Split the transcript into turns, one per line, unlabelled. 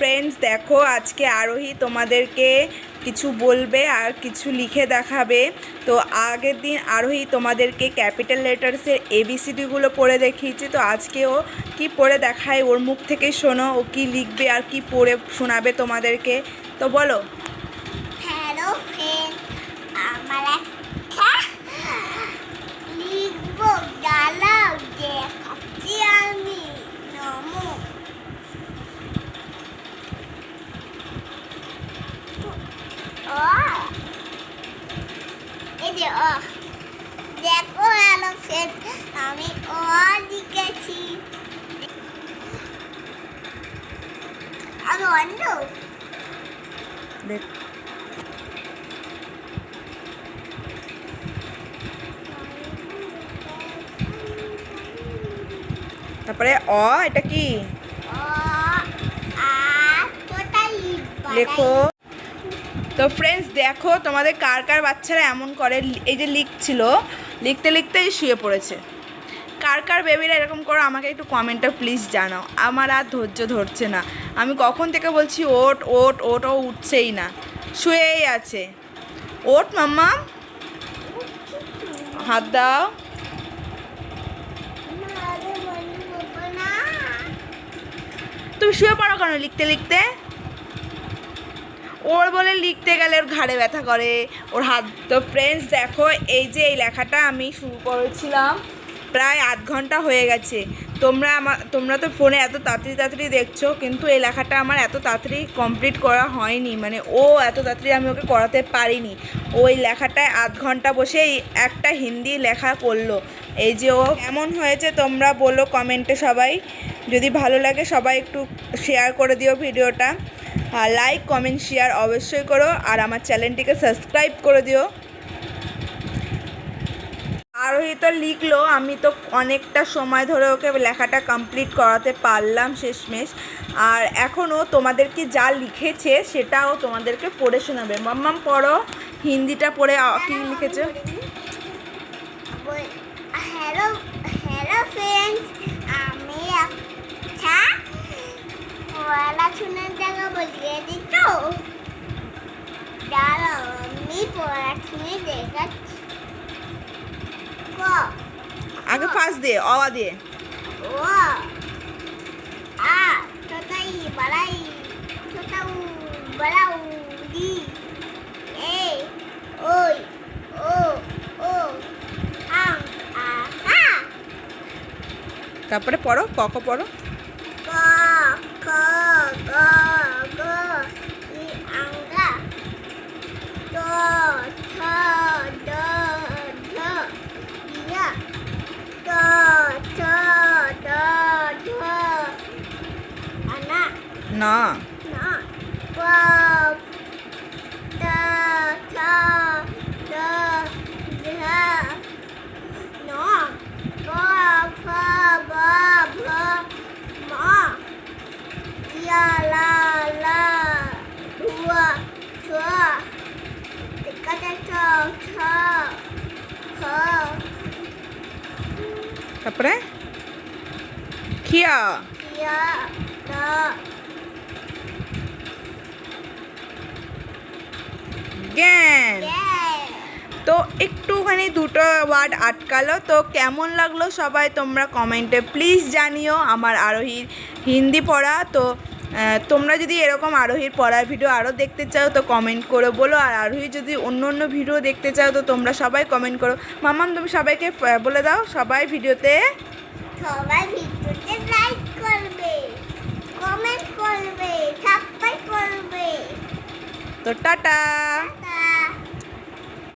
Friends দেখো আজকে আরোহী তোমাদেরকে কিছু বলবে আর কিছু লিখে দেখাবে। তো আগের দিন আরোহী তোমাদেরকে ক্যাপিটাল লেটার্সের এবিসিডিগুলো পড়ে দেখিয়েছি। তো আজকেও কি পড়ে দেখায়? ওর মুখ থেকে শোনো, ও কি লিখবে আর কি পড়ে শোনাবে তোমাদেরকে। তো বলো
হ্যালো ফ্রেন্ড আমার একটা লিখব দাঁড়াও দেখাচ্ছি আমি নমো ও এই যে ও দেখো হ্যালো ফ্রেন্ড আমি ও লিখেছি আমি অন্য
দেখ। তারপরে অ এটা কি? লেখো। তো ফ্রেন্ডস দেখো তোমাদের কার কার বাচ্চারা এমন করে, এই যে লিখছিল, লিখতে লিখতেই শুয়ে পড়েছে। কার কার বেবিরা এরকম করো, আমাকে একটু কমেন্টটা প্লিজ জানাও। আমার আর ধৈর্য ধরছে না। আমি কখন থেকে বলছি ওট ওট ওট ও উঠছেই না। শুয়েই আছে। ওট মাম্মা। হাত দাও। তুমি শুয়ে পড়ো কেন লিখতে লিখতে? ওর বলে লিখতে গেলে ওর ঘাড়ে ব্যথা করে। ওর হাত, তো ফ্রেন্ডস দেখো, এই যে এই লেখাটা আমি শুরু করেছিলাম, প্রায় আধ ঘণ্টা হয়ে গেছে। তোমরা আমার তোমরা তো ফোনে এত তাড়াতাড়ি তাড়াতাড়ি দেখছ, কিন্তু এই লেখাটা আমার এত তাড়াতাড়ি কমপ্লিট করা হয়নি। মানে ও এত তাড়াতাড়ি আমি ওকে করাতে পারিনি। ওই লেখাটায় আধ ঘণ্টা বসেই একটা হিন্দি লেখা করল। এই যে ও, কেমন হয়েছে তোমরা বলো কমেন্টে সবাই। যদি ভালো লাগে সবাই একটু শেয়ার করে দিও ভিডিওটা লাইক কমেন্ট শেয়ার অবশ্যই করো আর আমার চ্যানেলটিকে সাবস্ক্রাইব করে দিও। আরোহী তো লিখলো, আমি তো অনেকটা সময় ধরে ওকে লেখাটা কমপ্লিট করাতে পারলাম শেষমেশ। আর এখনও তোমাদেরকে যা লিখেছে সেটাও তোমাদেরকে পড়ে শোনাবে। মাম্মাম, পড়ো। হিন্দিটা পড়ে কি লিখেছে?
হ্যালো হ্যালো ফ্রেন্ডস
ফার্স্ট দিয়ে অওয়া দিয়ে। তারপরে পড়ো কক পড়ো।
খ
তারপরে? খিয়া।
ইয়া
জ্ঞান তো একটুখানি দুটো ওয়ার্ড আটকালো। তো কেমন লাগল সবাই তোমরা কমেন্টে প্লিজ জানিও আমার আরোহীর হিন্দি পড়া। তো তোমরা যদি এরকম আরোহীর পড়ার ভিডিও আরও দেখতে চাও তো কমেন্ট করে বলো। আর আরোহী যদি অন্য অন্য ভিডিও দেখতে চাও তো তোমরা সবাই কমেন্ট করো। মামাম তুমি সবাইকে বলে দাও সবাই ভিডিওতে
সবাই ভিডিওতে লাইক করবে কমেন্ট করবে সাবস্ক্রাইব করবে।
তো টাটা।